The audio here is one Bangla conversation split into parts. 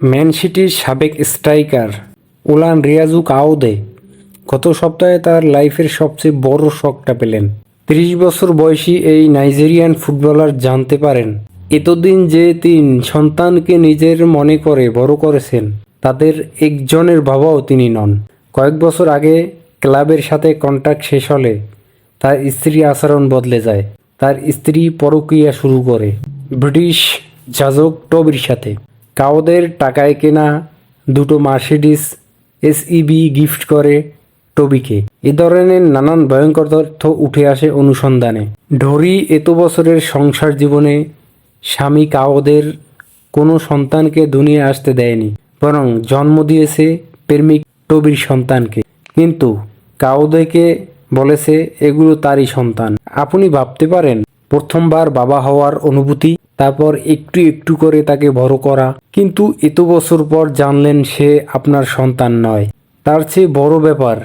ম্যান সিটির সাবেক স্ট্রাইকার উলান রিয়াজু কাউদে গত সপ্তাহে তার লাইফের সবচেয়ে বড় শখটা পেলেন। ত্রিশ বছর বয়সী এই নাইজেরিয়ান ফুটবলার জানতে পারেন, এতদিন যে তিন সন্তানকে নিজের মনে করে বড় করেছেন, তাদের একজনের বাবাও তিনি নন। কয়েক বছর আগে ক্লাবের সাথে কন্ট্যাক্ট শেষ হলে তার স্ত্রী আচরণ বদলে যায়, তার স্ত্রী পরকীয়া শুরু করে ব্রিটিশ যাজক টবির সাথে। কাউদের টাকায় কেনা দুটো মার্সিডিস এসইবি গিফট করে টবিকে। এ ধরনের নানান ভয়ঙ্কর তথ্য উঠে আসে অনুসন্ধানে। ডরি এত বছরের সংসার জীবনে স্বামী কাওদের কোনো সন্তানকে দুনিয়া আসতে দেয়নি, বরং জন্ম দিয়েছে প্রেমিক টবির সন্তানকে। কিন্তু কাউদেকে বলেছে, এগুলো তারই সন্তান। আপনি ভাবতে পারেন, প্রথমবার বাবা হওয়ার অনুভূতি তারপর একটু একটু করে তাকে বড় করা। কিন্তু এত বছর পর জানলেন সে আপনার সন্তান নয়। তার চেয়ে বড় ব্যাপার,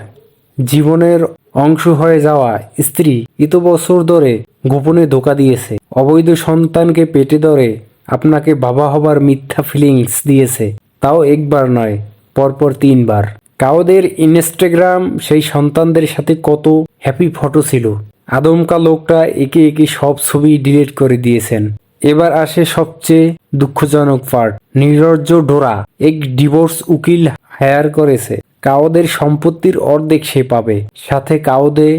জীবনের অংশ হয়ে যাওয়া স্ত্রী এত বছর ধরে গোপনে ধোকা দিয়েছে। অবৈধ সন্তানকে পেটে ধরে আপনাকে বাবা হবার মিথ্যা ফিলিংস দিয়েছে। তাও একবার নয়, পরপর তিনবার। কাউদের ইনস্টাগ্রাম সেই সন্তানদের সাথে কত হ্যাপি ফটো ছিল। আদমকা লোকটা একে একে সব ছবি ডিলিট করে দিয়েছেন। এবার আসে সবচেয়ে দুঃখজনক পার্ট নির্লজ্জ ডোরা। এক ডিভোর্স উকিল হায়ার করেছে। কাওদের সম্পত্তির অর্ধেক সে পাবে। সাথে কাওদে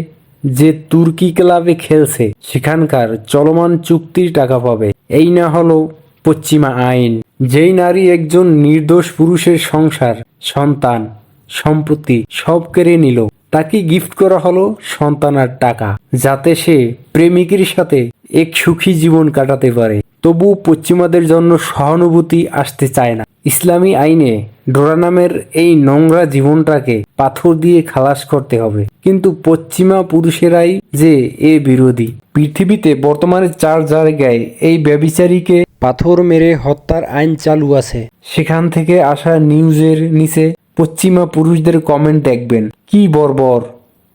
যে তুর্কি ক্লাবে খেলছে, সেখানকার চলমান চুক্তির টাকা পাবে। এই না হলো পশ্চিমা আইন। যেই নারী একজন নির্দোষ পুরুষের সংসার, সন্তান, সম্পত্তি সব কেড়ে নিল, তাকে গিফট করা হলো সন্তানার টাকা। যাতে সে প্রেমিকের সাথে এক সুখী জীবন কাটাতে পারে। তবু পশ্চিমাদের জন্য সহানুভূতি আসতে চায় না। ইসলামী আইনে ডোরা নামের এই নোংরা জীবনটাকে পাথর দিয়ে খালাস করতে হবে। কিন্তু পশ্চিমা পুরুষেরাই যে এ বিরোধী। পৃথিবীতে বর্তমানে চার জায়গায় এই ব্যবিচারীকে পাথর মেরে হত্যার আইন চালু আছে। সেখান থেকে আসা নিউজের নিচে পশ্চিমা পুরুষদের কমেন্ট দেখবেন, কি বর্বর,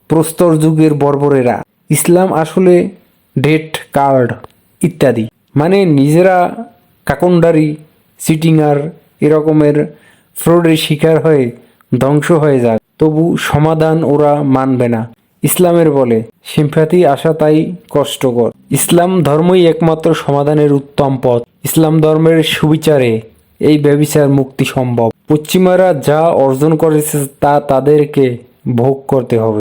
প্রস্তর যুগের বর্বরেরা। ইসলাম আসলে ডেট কার্ড ইত্যাদি। মানে নিজেরা কাকন্ডারি সিটিংয়ার এরকমের ফ্রডের শিকার হয়ে ধ্বংস হয়ে যাক। তবু সমাধান ওরা মানবে না। ইসলামের বলে সিম্প্যাথি আসা তাই কষ্টকর। ইসলাম ধর্মই একমাত্র সমাধানের উত্তম পথ। ইসলাম ধর্মের সুবিচারে এই ব্যবিচার মুক্তি সম্ভব। পশ্চিমারা যা অর্জন করেছে তা তাদেরকে ভোগ করতে হবে।